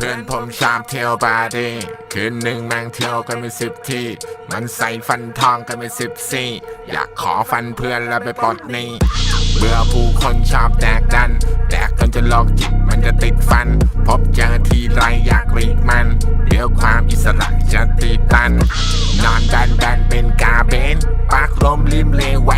พื่อนผมชอบเที่ยวปาร์ตี้คืนหนึ่งแม่งเที่ยวกันเป็นสิบที่ มันใส่ฟันทองกันเป็นสิบซี่ อยากขอฟันเพื่อนแล้วไปปลดหนี้เบื่อผู้คนชอบแดกดันแดกจนจะลอกจิตมันจะติดฟัน พบเจอทีไรอยากรีกมัน เดี๋ยวความอิสระจะตีตัน นอนแบนแบนเป็นกาเบนปากลมริมเลว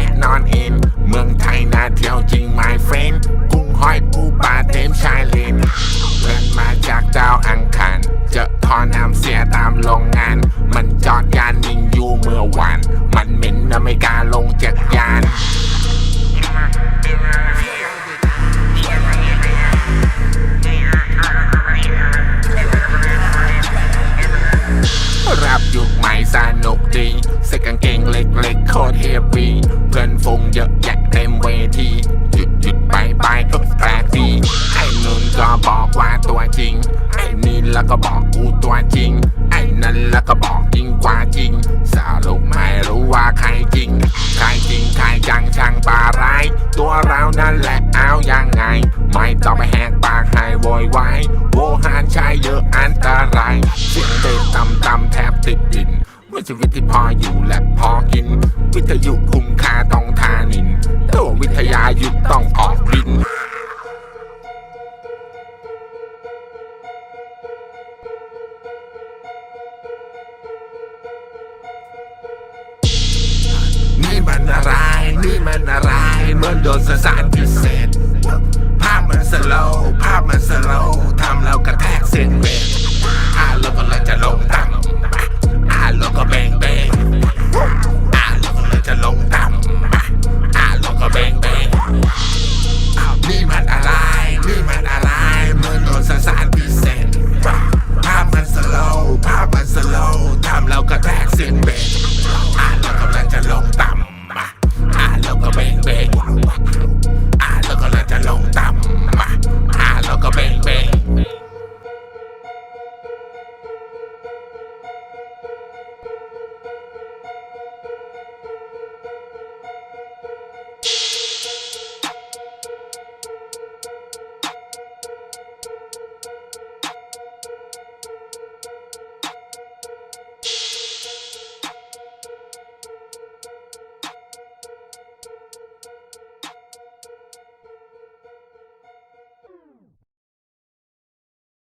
ดีใส่กางเกงเล็กๆโคตรเฮฟวีเพื่อนฟงเยอะแยะเต็มเวทีหยุดหยุดไปไปก็แปลกดีไอ้นุ่นก็บอกว่าตัวจริง ไอ้นี่แล้วก็บอกกูตัวจริง ไอ้นั่นแล้วก็บอกจริงกว่าจริง สรุปไม่รู้ว่าใครจริง ชีวิตที่พออยู่และพอกิน วิทยุคุ้มค่าต้องทานินตัววิทยายุดต้องออกบินนี่มันอะไร นี่มันอะไรเหมือนโดนสสารพิเศษ